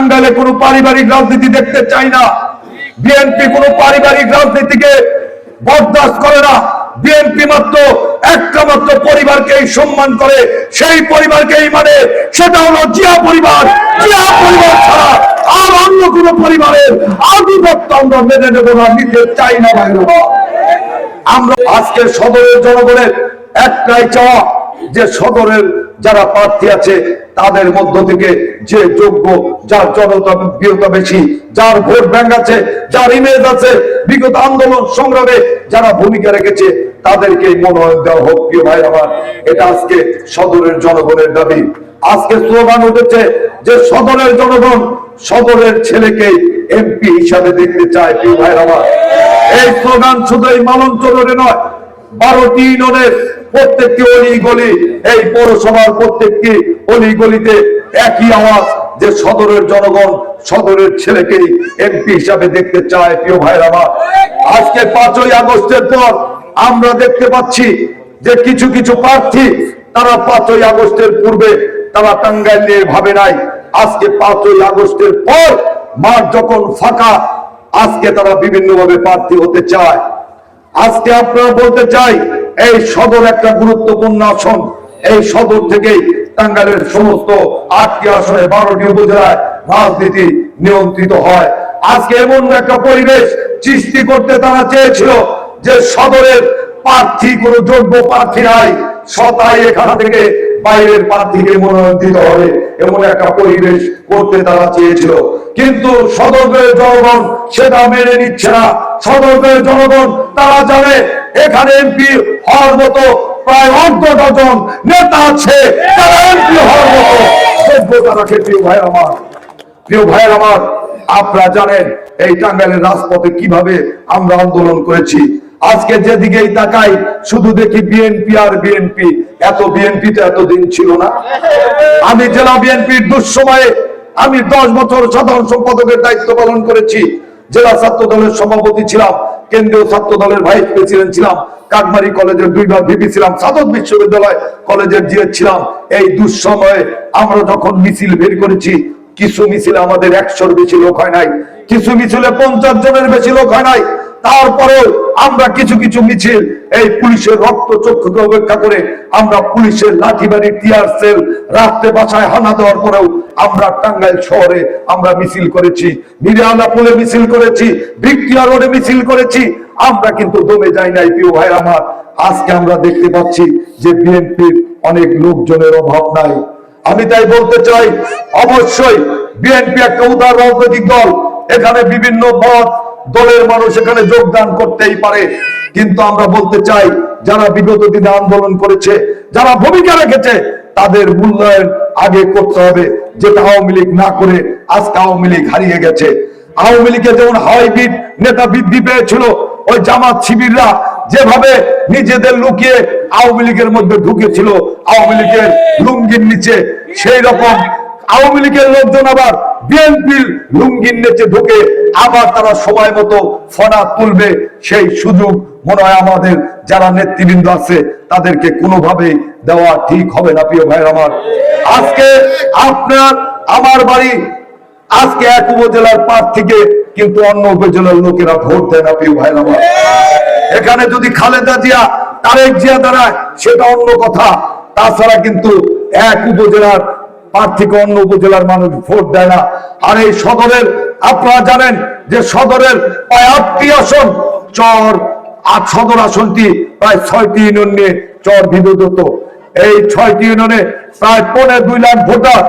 টাঙ্গাইলে কোনো পারিবারিক রাজনীতি দেখতে চাই না। বিএনপি কোনো পারিবারিক রাজনীতিকে বরদাস্ত করে না। বিএনপি মাত্র একটা মাত্র পরিবারকেই সম্মান করে। সেই পরিবারকেই মানে সেটা হলো জিয়া পরিবার। জিয়া পরিবার ছাড়া আর অন্য কোন পরিবারের আধিপত্য আমরা মেনে নেব না, নিতে চাই না বাইরে আমরা আজকে সদরের জনগণের একটাই চাওয়া যে সদরের যারা প্রার্থী আছে, তাদের মধ্য থেকে যে যোগ্য, যার জনপ্রিয়তা বেশি, যার ভোট ব্যাংক আছে, যার ইমেজ আছে, বিগত আন্দোলন সংগ্রামে যারা ভূমিকা রেখেছে, তাদেরকে মনোনয়ন দেওয়া হোক, প্রিয় ভাই আমার। এটা আজকে সদরের জনগণের দাবি। আজকে স্লোগান উঠেছে যে সদরের জনগণ সদরের ছেলেকে এমপি হিসাবে দেখতে চায়, প্রিয় ভাই আমার। এই স্লোগান শুধু এই মালঞ্চলের নয়, বারোটি ইউনিয়নের প্রত্যেকটি অলি গলি এই পৌরসভার প্রত্যেকটি অলি গলিতে একই আওয়াজ যে সদরের জনগণ, সদরের ছেলেকেই এমপি হিসাবে দেখতে চায়, প্রিয় ভাইয়ের আমার। আজকে পাঁচই আগস্টের পর আমরা দেখতে পাচ্ছি যে কিছু কিছু প্রার্থী, তারা পাঁচই আগস্টের পূর্বে তারা টাঙ্গাইল নিয়ে ভাবে নাই। আজকে পাঁচই আগস্টের পর মাঠ যখন ফাঁকা, আজকে তারা বিভিন্নভাবে প্রার্থী হতে চায়। আজকে আপনারা বলতে চাই এই সদর একটা গুরুত্বপূর্ণ আসন। এই সদর থেকেই টাঙ্গাইলের সমস্ত আটটি আসনে বারোটি উপজেলায় রাজনীতি নিয়ন্ত্রিত হয়। আজকে এমন একটা পরিবেশ সৃষ্টি করতে তারা চেয়েছিল যে সদরের প্রার্থী, কোন যোগ্য প্রার্থী নাই। সতাই এখান থেকে বাইরের প্রার্থীকে মনোনয়ন দিতে হবে এমন একটা পরিবেশ করতে তারা চেয়েছিল। কিন্তু সদরের জনগণ সেটা মেনে নিচ্ছে না। সদরের জনগণ, তারা জানে এখানে এমপি হওয়ার মতো প্রায় অর্ধ ডজন নেতা আছে, তারা এমপি হওয়ার মতো। যোগ্যতা ভাই আমার। প্রিয় ভাইয়ের আমার, আপনারা জানেন এই টাঙ্গাইলের রাজপথে কীভাবে আমরা আন্দোলন করেছি। আজকে যেদিকেই তাকাই, শুধু দেখি বিএনপি আর বিএনপি এত বিএনপি তো এতদিন ছিল না। আমি জেলা বিএনপির দুঃসময়ে আমি দশ বছর সাধারণ সম্পাদকের দায়িত্ব পালন করেছি। জেলা ছাত্র দলের সভাপতি ছিলাম। কেন্দ্রীয় ছাত্র দলের ভাইস প্রেসিডেন্ট ছিলাম, কাকমারি কলেজের দুইবার ভিপি ছিলাম, সাদত বিশ্ববিদ্যালয় কলেজের জিএ ছিলাম। এই দুঃসময়ে আমরা যখন মিছিল বের করেছি, কিছু মিছিল আমাদের একশোর বেশি লোক হয় নাই, কিছু মিছিলে পঞ্চাশ জনের বেশি লোক হয় নাই তারপরেও আমরা কিছু কিছু মিছিল, এই পুলিশের রক্ত চক্ষুকে উপেক্ষা করে আমরা পুলিশের লাঠিবাড়ি, টিয়ার সেল রাত্রে বাসায় হানা দেওয়ার পরেও আমরা টাঙ্গাইল শহরে আমরা মিছিল করেছি, নিরালা পুলে মিছিল করেছি ভিক্টিয়া রোডে মিছিল করেছি, আমরা কিন্তু দমে যাই নাই প্রিয় ভাই আমার। আজকে আমরা দেখতে পাচ্ছি যে বিএনপির অনেক লোকজনের অভাব নাই। আমি তাই বলতে চাই, অবশ্যই বিএনপি একটা উদার রাজনৈতিক দল, এখানে বিভিন্ন মত দলের মানুষ এখানে যোগদান করতেই পারে। কিন্তু আমরা বলতে চাই, যারা বিগত দিনে আন্দোলন করেছে, যারা ভূমিকা রেখেছে, তাদের মূল্যায়ন আগে করতে হবে। যেটা আওয়ামী লীগ না করে, আজকে আওয়ামী লীগ হারিয়ে গেছে। আওয়ামী লীগে যেমন হাইব্রিড নেতা বৃদ্ধি পেয়েছিল, ওই জামাত শিবিররা যেভাবে নিজেদের লুকিয়ে আওয়ামী লীগের মধ্যে ঢুকেছিল, আওয়ামী লীগের লুঙ্গির নিচে, সেই রকম আওয়ামী লীগের লোকজন আবার বিএনপির লুঙ্গির নিচে ঢুকে আবার তারা সময় মতো ফনা তুলবে। সেই সুযোগ মনে হয় আমাদের যারা নেতৃবৃন্দ আছে, তাদেরকে কোনোভাবে দেওয়া ঠিক হবে না, প্রিয় ভাই আমার। আজকে আপনার, আমার বাড়ি, আজকে এক উপজেলার প্রার্থীকে কিন্তু অন্য উপজেলার লোকেরা ভোট দেয় না, প্রিয় ভাই আমার। এখানে যদি খালেদা জিয়া, তারেক জিয়া দাঁড়ায়, সেটা অন্য কথা। তাছাড়া কিন্তু এক উপজেলার প্রার্থীকে অন্য উপজেলার মানুষ ভোট দেয় না। আর এই সদরের, আপনারা জানেন যে সদরের প্রায় আটটি আসন, চর আর সদর আসনটি প্রায় ছয়টি ইউনিয়ন নিয়ে চর বিদ্যুত এই ছয়টি ইউনিয়নে প্রায় পৌনে দুই লাখ ভোটার।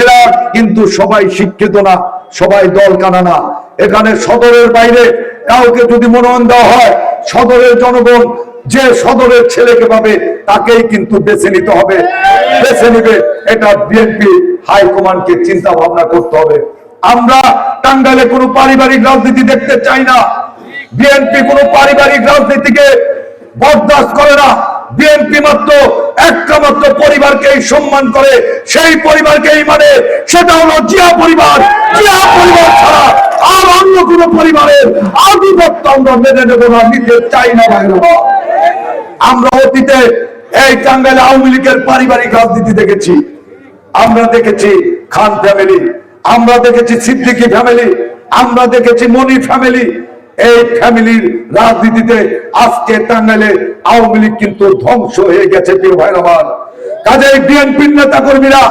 এরা কিন্তু সবাই শিক্ষিত না, সবাই দল কানা না এখানে সদরের বাইরে কাউকে যদি মনোনয়ন দেওয়া হয়, সদরের জনগণ যে সদরের ছেলেকে পাবে তাকেই কিন্তু বেছে নিতে হবে। বেছে নিবে, এটা বিএনপি হাইকমান্ডকে চিন্তা ভাবনা করতে হবে। আমরা টাঙ্গাইলে কোনো পারিবারিক রাজনীতি দেখতে চাই না। বিএনপি কোনো পারিবারিক রাজনীতিকে বরদাস্ত করে না। বিএনপি মাত্র একটা মাত্র পরিবারকেই সম্মান করে। সেই পরিবারকেই মানে সেটা হলো জিয়া পরিবার। জিয়া পরিবার ছাড়া আর অন্য কোন পরিবারের আধিপত্য আমরা মেনে নেব না, নিতে চাই না আমরা অতীতে এই টাঙ্গাইলে আওয়ামী লীগের পারিবারিক রাজনীতি দেখেছি। আমরা দেখেছি খান ফ্যামিলি আমরা দেখেছি সিদ্দিকি ফ্যামিলি আমরা দেখেছি মনি ফ্যামিলি এই ফ্যামিলির রাজনীতিতে আজকে টাঙ্গাইলে আওয়ামী লীগ কিন্তু ধ্বংস হয়ে গেছে, প্রিয় ভাই আমার। কাজেই বিএনপির নেতা কর্মীরা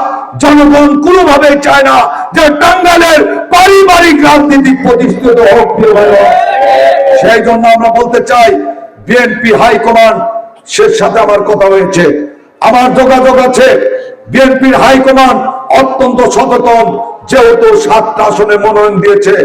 জনগণ কোনোভাবে চায় না যে টাঙ্গাইলের পারিবারিক রাজনীতি প্রতিষ্ঠিত হোক, প্রিয় ভাই। সেই জন্য আমরা বলতে চাই, বিএনপি হাইকমান্ড সে সাথে আমার কথা হয়েছে। আমার যোগাযোগ আছে। বিএনপির হাইকমান্ড অত্যন্ত সচেতন, যেহেতু সাতটা আসনে মনোনয়ন দিয়েছে।